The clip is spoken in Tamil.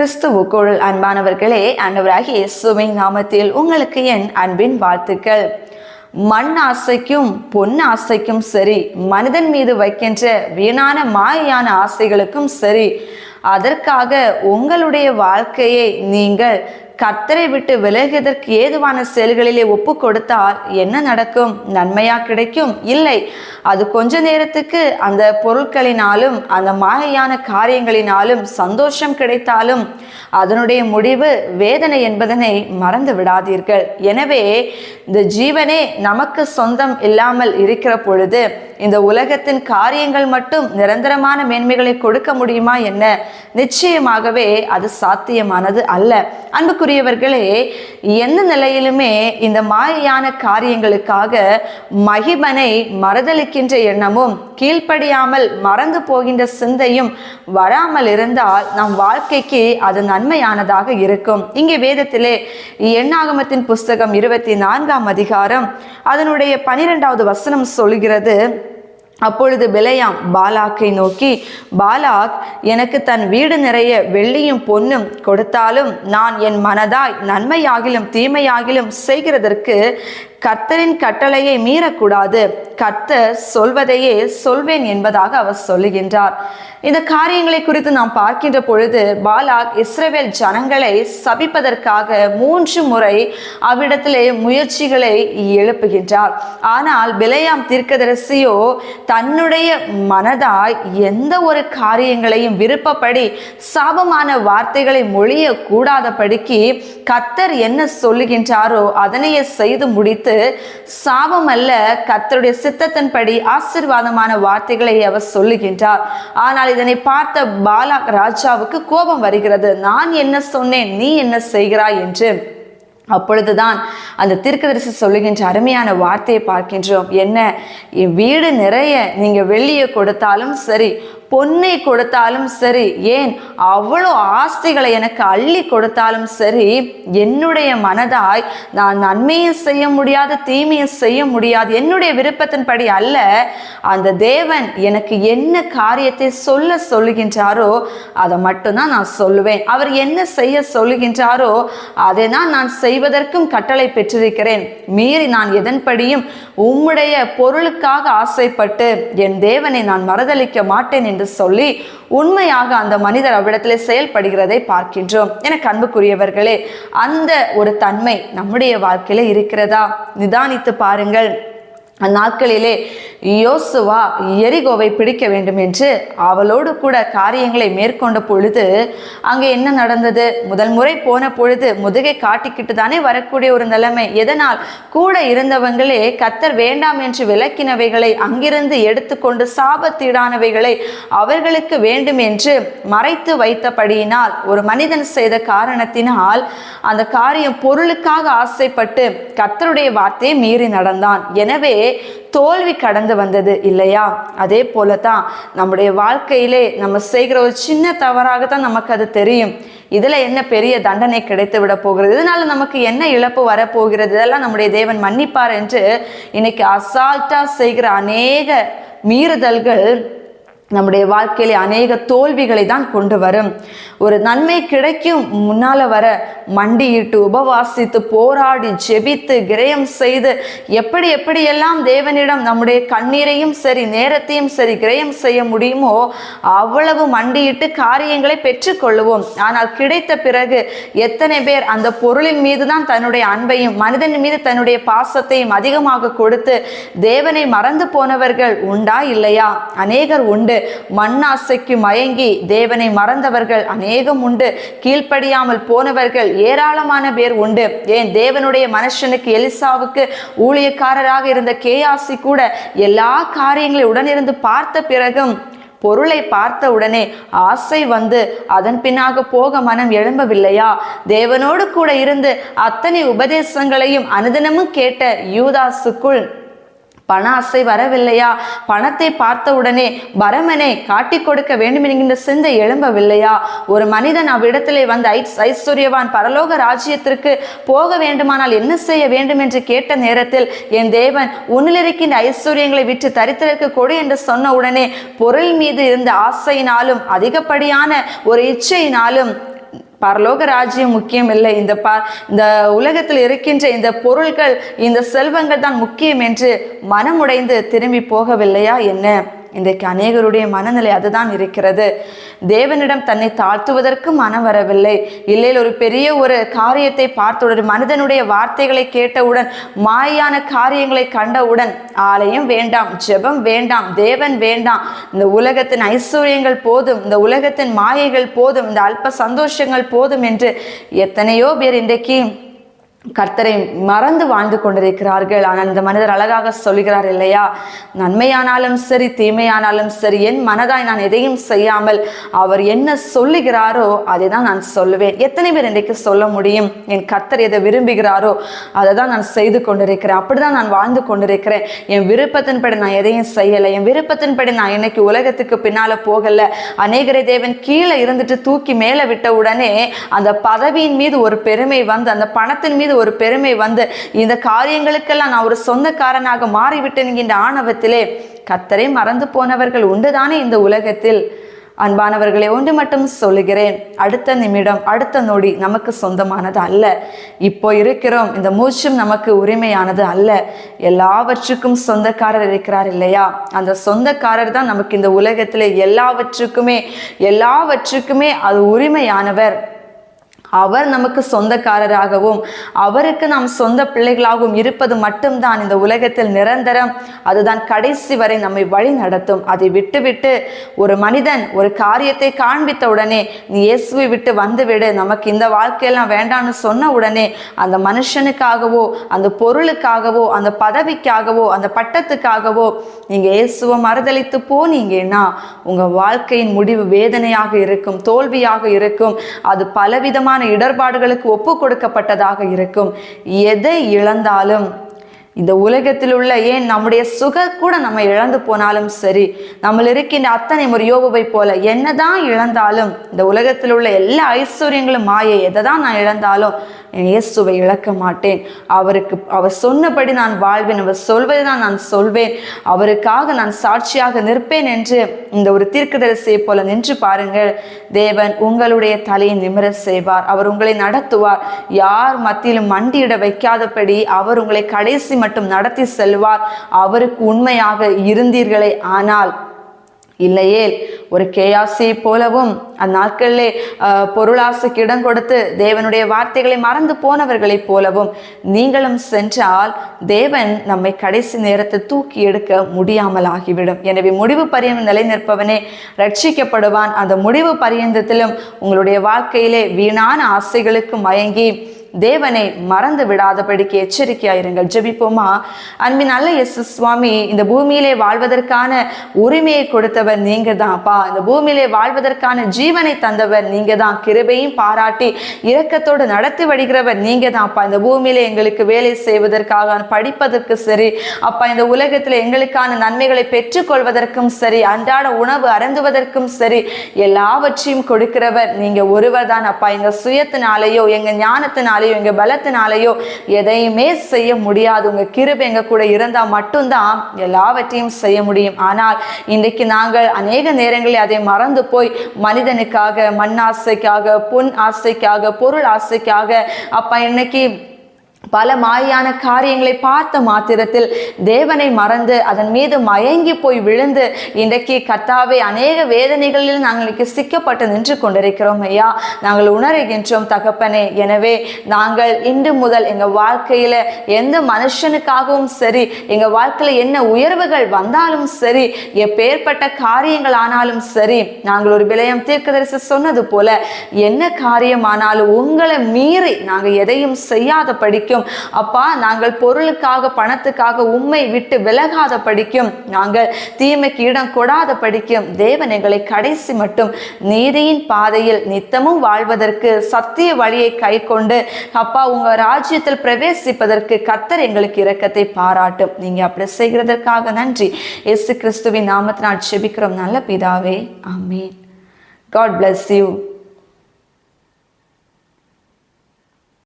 கிறிஸ்துவுக்குள் அன்பானவர்களே ஆண்டவராகிய இயேசுவை நாமத்தில் உங்களுக்கு என் அன்பின் வாழ்த்துக்கள். மண் ஆசைக்கும் பொன் ஆசைக்கும் சரி மனிதன் மீது வைக்கின்ற வீணான மாயான ஆசைகளுக்கும் சரி அதற்காக உங்களுடைய வாழ்க்கையை நீங்கள் கர்த்தரை விட்டு விலகுவதற்கு ஏதுவான செயல்களிலே ஒப்பு கொடுத்தால் என்ன நடக்கும்? நன்மையா கிடைக்கும்? இல்லை. அது கொஞ்ச நேரத்துக்கு அந்த பொருட்களினாலும் அந்த மாயையான காரியங்களினாலும் சந்தோஷம் கிடைத்தாலும் அதனுடைய முடிவு வேதனை என்பதனை மறந்து விடாதீர்கள். எனவே இந்த ஜீவனே நமக்கு சொந்தம் இல்லாமல் இருக்கிற பொழுது இந்த உலகத்தின் காரியங்கள் மட்டும் நிரந்தரமான மேன்மைகளை கொடுக்க முடியுமா என்ன? நிச்சயமாகவே அது சாத்தியமானது அல்ல. அன்புக்குரியவர்களே எந்த நிலையிலுமே இந்த மாயான காரியங்களுக்காக மகிமனை மறதளிக்கின்ற எண்ணமும் கீழ்ப்படியாமல் மறந்து போகின்ற சிந்தையும் வராமல் இருந்தால் நம் வாழ்க்கைக்கு அது நன்மையானதாக இருக்கும். இங்கே வேதத்திலே எண்ணாகமத்தின் புஸ்தகம் இருபத்தி நான்காம் அதிகாரம் அதனுடைய பனிரெண்டாவது வசனம் சொல்கிறது அப்பொழுது பிலையாம் பாலாக்கை நோக்கி பாலாக் எனக்கு தன் வீடு நிறைய வெள்ளியும் பொன்னும் கொடுத்தாலும் நான் என் மனதாய் நன்மையாகிலும் தீமையாகிலும் செய்கிறதற்கு கர்த்தரின் கட்டளையை மீறக்கூடாது. கர்த்தர் சொல்வதையே சொல்வேன் என்பதாக அவர் சொல்லுகின்றார். இந்த காரியங்களை குறித்து நாம் பார்க்கின்ற பொழுது பாலாக் இஸ்ரேவேல் ஜனங்களை சபிப்பதற்காக மூன்று முறை அவ்விடத்திலே முயற்சிகளை எழுப்புகின்றார். ஆனால் பிலையாம் தீர்க்கதரிசியோ தன்னுடைய மனதாய் எந்த ஒரு காரியங்களையும் விருப்பப்படி சாபமான வார்த்தைகளை மொழிய கூடாதபடிக்கு கர்த்தர் என்ன சொல்லுகின்றாரோ அதனையே செய்து முடித்து சாபம் அல்ல கத்தருடைய சித்தத்தின்படி ஆசிர்வாதமான வார்த்தைகளை அவர் சொல்லுகின்றார். ஆனால் இதனை பார்த்த பாலாக் ராஜாவுக்கு கோபம் வருகிறது. நான் என்ன சொன்னேன்? நீ என்ன செய்கிறாய்? என்று. அப்பொழுதுதான் அந்த தீர்க்கதரிசி சொல்லுகின்ற அருமையான வார்த்தையை பார்க்கின்றோம். என்ன? என் வீடு நிறைய நீங்க வெளியே கொடுத்தாலும் சரி பொன்னை கொடுத்தாலும் சரி ஏன் அவ்வளோ ஆஸ்திகளை எனக்கு அள்ளி கொடுத்தாலும் சரி என்னுடைய மனதாய் நான் நன்மையும் செய்ய முடியாது தீமையும் செய்ய முடியாது. என்னுடைய விருப்பத்தின்படி அல்ல அந்த தேவன் எனக்கு என்ன காரியத்தை சொல்ல சொல்லுகின்றாரோ அதை மட்டும்தான் நான் சொல்லுவேன். அவர் என்ன செய்ய சொல்லுகின்றாரோ அதை தான் நான் செய்வதற்கும் கட்டளை பெற்றிருக்கிறேன். மீறி நான் எதன்படியும் உம்முடைய பொருளுக்காக ஆசைப்பட்டு என் தேவனை நான் மறுதளிக்க மாட்டேன் என்று சொல்லி உண்மையாக அந்த மனிதர் அவ்விடத்தில் செயல்படுகிறதை பார்க்கின்றோம். எனக்கு அன்புக்குரியவர்களே அந்த ஒரு தன்மை நம்முடைய வாழ்க்கையில இருக்கிறதா? நிதானித்து பாருங்கள். அந்நாட்களிலே யோசுவா எரிகோவை பிடிக்க வேண்டும் என்று அவளோடு கூட காரியங்களை மேற்கொண்ட பொழுது அங்கே என்ன நடந்தது? முதல் முறை போன பொழுது முதுகை காட்டிக்கிட்டு தானே வரக்கூடிய ஒரு நிலைமை. எதனால்? கூட இருந்தவங்களே கத்தர் வேண்டாம் என்று விளக்கினவைகளை அங்கிருந்து எடுத்துக்கொண்டு சாபத்தீடானவைகளை அவர்களுக்கு வேண்டும் என்று மறைத்து வைத்தபடியினால் ஒரு மனிதன் செய்த காரணத்தினால் அந்த காரியம் பொருளுக்காக ஆசைப்பட்டு கத்தருடைய வார்த்தையை மீறி நடந்தான். எனவே தோல்வி கடந்து வந்தது இல்லையா? அதே போல தான் நம்முடைய வாழ்க்கையிலே நம்ம செய்கிற ஒரு சின்ன தவறாக தான் நமக்கு அது தெரியும். இதில் என்ன பெரிய தண்டனை கிடைத்து விட போகிறது? இதனால நமக்கு என்ன இழப்பு வரப்போகிறது? இதெல்லாம் நம்முடைய தேவன் மன்னிப்பார் என்று இன்னைக்கு அசால்ட்டா செய்கிற அநேக மீறுதல்கள் நம்முடைய வாழ்க்கையிலே அநேக தோல்விகளை தான் கொண்டு வரும். ஒரு நன்மை கிடைக்கும் முன்னால வர மண்டியிட்டு உபவாசித்து போராடி ஜெபித்து கிரயம் செய்து எப்படி எப்படியெல்லாம் தேவனிடம் நம்முடைய கண்ணீரையும் சரி நேரத்தையும் சரி கிரயம் செய்ய முடியுமோ அவ்வளவு மண்டியிட்டு காரியங்களை பெற்றுக்கொள்ளுவோம். ஆனால் கிடைத்த பிறகு எத்தனை பேர் அந்த பொருளின் மீது தான் தன்னுடைய அன்பையும் மனிதன் மீது தன்னுடைய பாசத்தையும் அதிகமாக கொடுத்து தேவனை மறந்து போனவர்கள் உண்டா இல்லையா? அநேகர் உண்டு. மண்ணாசைக்கு மயங்கி தேவனை மறந்தவர்கள் அநேகம் உண்டு. கீழ்ப்படியாமல் போனவர்கள் ஏராளமான பேர் உண்டு. ஏன்? தேவனுடைய மனுஷனுக்கு எலிசாவுக்கு ஊழியக்காரராக இருந்த கேயாசி கூட எல்லா காரியங்களையும் உடனிருந்து பார்த்த பிறகும் பொருளை பார்த்த உடனே ஆசை வந்து அதன் பின்னாக போக மனம் எழும்பவில்லையா? தேவனோடு கூட இருந்து அத்தனை உபதேசங்களையும் அனுதினமும் கேட்ட யூதாசுக்குள் பண ஆசை வரவில்லையா? பணத்தை பார்த்த உடனே பரமனை காட்டி கொடுக்க வேண்டும் என்கின்ற சிந்தை எழும்பவில்லையா? ஒரு மனிதன் அவ்விடத்திலே வந்து ஐஸ் ஐஸ்வர்யவான் பரலோக ராஜ்யத்திற்கு போக வேண்டுமானால் என்ன செய்ய வேண்டும் என்று கேட்ட நேரத்தில் என் தேவன் உன்னில் இருக்கின்ற ஐஸ்வர்யங்களை விற்று தரித்திரக்கு கொடு என்று சொன்ன உடனே பொருள் மீது இருந்த ஆசையினாலும் அதிகப்படியான ஒரு இச்சையினாலும் பரலோக ராஜ்யம் முக்கியம் இல்லை இந்த ப இந்த உலகத்தில் இருக்கின்ற இந்த பொருள்கள் இந்த செல்வங்கள் தான் முக்கியம் என்று மனமுடைந்து திரும்பி போகவில்லையா என்ன? இன்றைக்கு அநேகருடைய மனநிலை அதுதான் இருக்கிறது. தேவனிடம் தன்னை தாழ்த்துவதற்கு மனம் வரவில்லை. இல்லையில் ஒரு பெரிய ஒரு காரியத்தை பார்த்தவுடன் மனிதனுடைய வார்த்தைகளை கேட்டவுடன் மாயான காரியங்களை கண்டவுடன் ஆலயம் வேண்டாம் ஜெபம் வேண்டாம் தேவன் வேண்டாம் இந்த உலகத்தின் ஐஸ்வர்யங்கள் போதும் இந்த உலகத்தின் மாயைகள் போதும் இந்த அல்ப சந்தோஷங்கள் போதும் என்று எத்தனையோ பேர் இன்றைக்கு கர்த்தரை மறந்து வாழ்ந்து கொண்டிருக்கிறார்கள். ஆனால் இந்த மனிதர் அழகாக சொல்கிறார் இல்லையா நன்மையானாலும் சரி தீமையானாலும் சரி என் மனதாய் நான் எதையும் செய்யாமல் அவர் என்ன சொல்லுகிறாரோ அதை தான் நான் சொல்லுவேன். எத்தனை பேர் இன்றைக்கு சொல்ல முடியும்? என் கர்த்தர் எதை விரும்புகிறாரோ அதை தான் நான் செய்து கொண்டிருக்கிறேன். அப்படிதான் நான் வாழ்ந்து கொண்டிருக்கிறேன். என் விருப்பத்தின்படி நான் எதையும் செய்யலை. என் விருப்பத்தின்படி நான் இன்னைக்கு உலகத்துக்கு பின்னால போகல. அநேகரை தேவன் கீழே இருந்துட்டு தூக்கி மேலே விட்ட உடனே அந்த பதவியின் மீது ஒரு பெருமை வந்து அந்த பணத்தின் மீது ஒரு பெருமை வந்து இந்த காரியங்களுக்கெல்லாம் நான் ஒரு சொந்தக்காரனாக மாறிவிட்டேன் என்கின்ற ஆணவத்திலே கத்தரை மறந்து போனவர்கள் உண்டுதானே இந்த உலகத்தில். அன்பானவர்களே ஒன்று மட்டும் சொல்லுகிறேன். அடுத்த நிமிடம் அடுத்த நொடி நமக்கு சொந்தமானது அல்ல. இப்போ இருக்கிறோம் இந்த மூச்சும் நமக்கு உரிமையானது அல்ல. எல்லாவற்றுக்கும் சொந்தக்காரர் இருக்கிறார் இல்லையா? அந்த சொந்தக்காரர் தான் நமக்கு இந்த உலகத்தில் எல்லாவற்றுக்குமே எல்லாவற்றுக்குமே அது உரிமையானவர். அவர் நமக்கு சொந்தக்காரராகவும் அவருக்கு நாம் சொந்த பிள்ளைகளாகவும் இருப்பது மட்டும்தான் இந்த உலகத்தில் நிரந்தரம். அதுதான் கடைசி வரை நம்மை வழி நடத்தும். அதை விட்டுவிட்டு ஒரு மனிதன் ஒரு காரியத்தை காண்பித்த உடனே நீ இயேசுவை விட்டு வந்துவிடு நமக்கு இந்த வாழ்க்கையெல்லாம் வேண்டாம்னு சொன்ன உடனே அந்த மனுஷனுக்காகவோ அந்த பொருளுக்காகவோ அந்த பதவிக்காகவோ அந்த பட்டத்துக்காகவோ நீங்கள் இயேசுவை மறுதளித்து போனீங்கன்னா உங்கள் வாழ்க்கையின் முடிவு வேதனையாக இருக்கும் தோல்வியாக இருக்கும். அது பலவிதமான இடர்பாடுகளுக்கு ஒப்பு கொடுக்கப்பட்டதாக இருக்கும். எதை இழந்தாலும் இந்த உலகத்தில் உள்ள ஏன் நம்முடைய சுக கூட நம்ம இழந்து போனாலும் சரி நம்மள இருக்கின்ற அத்தனை ஒரு யோபுவை போல என்னதான் இழந்தாலும் இந்த உலகத்தில் உள்ள எல்லா ஐஸ்வர்யங்களும் மாயை எதை தான் நான் இழந்தாலும் இயேசுவை இழக்க மாட்டேன். அவருக்கு அவர் சொன்னபடி நான் வாழ்வேன். அவர் சொல்வதை தான் நான் சொல்வேன். அவருக்காக நான் சாட்சியாக நிற்பேன் என்று இந்த ஒரு தீர்க்கதரிசியை போல நின்று பாருங்கள். தேவன் உங்களுடைய தலையை நிமிர செய்வார். அவர் உங்களை நடத்துவார். யார் மத்தியிலும் மண்டியிட வைக்காதபடி அவர் உங்களை கடைசி மட்டும் நடத்தி செல்வார். அவருக்கு உண்மையாக இருந்தீர்களே ஆனால் இல்லையேல் ஒரு கேயாசி போலவும் அந்நாட்களிலே பொருளாசைக்கு இடம் கொடுத்து தேவனுடைய வார்த்தைகளை மறந்து போனவர்களைப் போலவும் நீங்களும் சென்றால் தேவன் நம்மை கடைசி நேரத்தை தூக்கி எடுக்க முடியாமல் ஆகிவிடும் எனவே முடிவு பரிய நிலை நிற்பவனே ரட்சிக்கப்படுவான் அந்த முடிவு பரியந்தத்திலும் உங்களுடைய வாழ்க்கையிலே வீணான ஆசைகளுக்கு மயங்கி தேவனை மறந்து விடாதபடிக்கு எச்சரிக்கையாயிருங்கள். ஜெபிப்போமா? அன்பின் நல்ல எஸ் சுவாமி இந்த பூமியிலே வாழ்வதற்கான உரிமையை கொடுத்தவர் நீங்க தான்ப்பா இந்த பூமியிலே வாழ்வதற்கான ஜீவனை தந்தவர் நீங்க தான் கிருபையும் பாராட்டி இரக்கத்தோடு நடத்தி வருகிறவர் நீங்க தான்ப்பா இந்த பூமியிலே எங்களுக்கு வேலை செய்வதற்காக படிப்பதற்கு சரி. அப்பா இந்த உலகத்தில் எங்களுக்கான நன்மைகளை பெற்றுக்கொள்வதற்கும் சரி அன்றாட உணவு அருந்துவதற்கும் சரி எல்லாவற்றையும் கொடுக்கிறவர் நீங்க ஒருவர் தான் அப்பா எங்க சுயத்தினாலேயோ எங்க பலத்தினாலேயோ எங்கள் பலத்தினாலேயோ எதையுமே செய்ய முடியாது. உங்க கிருபை எங்கள் கூட இருந்தால் மட்டும்தான் எல்லாவற்றையும் செய்ய முடியும். ஆனால் இன்றைக்கு நாங்கள் அநேக நேரங்களில் அதை மறந்து போய் மனிதனுக்காக மண் ஆசைக்காக பொன் ஆசைக்காக பொருள் ஆசைக்காக அப்பா இன்னைக்கு பல மாயான காரியங்களை பார்த்த மாத்திரத்தில் தேவனை மறந்து அதன் மீது மயங்கி போய் விழுந்து இன்றைக்கு கத்தாவே அநேக வேதனைகளில் நாங்கள் சிக்கப்பட்டு நின்று கொண்டிருக்கிறோம் ஐயா. நாங்கள் உணர்கின்றோம் தகப்பனே. எனவே நாங்கள் இன்று முதல் எங்கள் வாழ்க்கையில் எந்த மனுஷனுக்காகவும் சரி எங்கள் வாழ்க்கையில் என்ன உயர்வுகள் வந்தாலும் சரி எப்பேற்பட்ட காரியங்கள் ஆனாலும் சரி நாங்கள் ஒரு விளையம் தீர்க்கதரிசி சொன்னது போல என்ன காரியமானாலும் உங்களை மீறி நாங்கள் எதையும் செய்யாத படிக்கும். அப்பா நாங்கள் பொருளுக்காக பணத்துக்காக உண்மை விட்டு விலகாத படிக்கும். நாங்கள் தீமைக்கு இடம் கொடாத படிக்கும். தேவன் எங்களை கடைசி மட்டும் நீதியின் பாதையில் நித்தமும் வாழ்வதற்கு சத்திய வழியை கை கொண்டு அப்பா உங்க ராஜ்யத்தில் பிரவேசிப்பதற்கு கத்தர் எங்களுக்கு இரக்கத்தை பாராட்டும். நீங்க அப்படி செய்கிறதற்காக நன்றி. எஸ் கிறிஸ்துவின் நாமத்தினால் செபிக்கிறோம். நல்ல பிதாவே ஆமென். God bless you